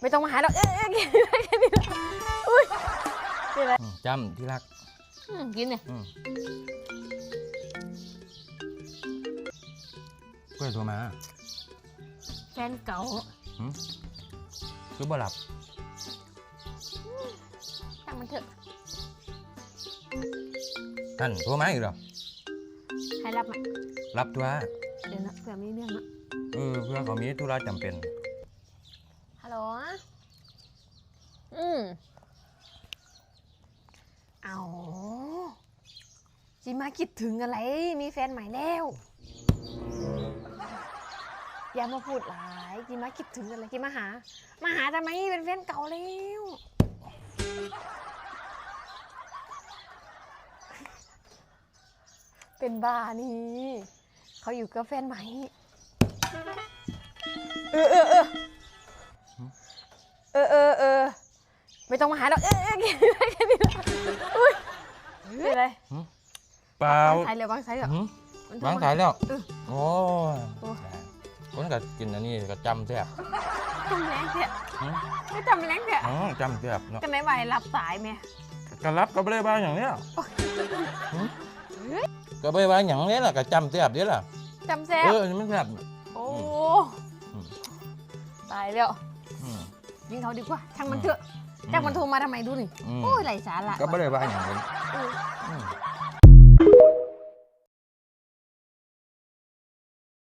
ไม่ต้องมาหาดอกเอ้ยเอ้ยกินได้แค่นี้ละอุ้ยกินอะไรอืมจำที่รักอืมกินเนี่ยอืมเพื่อนโทรมาแฟนเก่าคือบ่หลับตั้งมันเถอะท่านโทรมาอีกเหรอให้รับไหมรับตัวเดี๋ยวนะเผื่อมีเรื่องนะเออเพื่อนเขามีธุระจำเป็น ฮัลโหล อืมเอาจิมาคิดถึงอะไร มีแฟนใหม่แล้ว อย่ามาพูดหลายจิมาคิดถึงอะไรจิมาหา มาหาทำไมเป็นแฟนเก่าแล้วเป็นบ้านี่ เขาอยู่กับแฟนใหม่เออเออเออเออเออเออ ไม่ต้องมาหาดอกเออเออกินได้แค่นี้ละอุ้ยเป็นไรเปล่าวางสายเร็ววางสายเร็วหืมมันโทรวางมสายแล้ว เออ โอ้ยโอ้ คนก็กินอันนี้ก็จำแทบจำแรงเถอะหืมไม่จำแรงเถอะอ๋อจำแทบเนาะกันไหนไหวรับสายไหมก็รับก็ไม่ได้บ้าอย่างเนี้ยหืมก็ไม่ได้บ้าอย่างเนี้ยล่ะก็จำแทบเนี้ยล่ะจำแซ่บเออมันแทบโอ้อืม ตายแล้วอืม ยิงเขาดีกว่าช่างมันเถอะ ช่างมันโทรมาทำไมดูนี่ อืม โอ้ยไรสาระก็ไม่ได้บ้าอย่างนี้เอออืม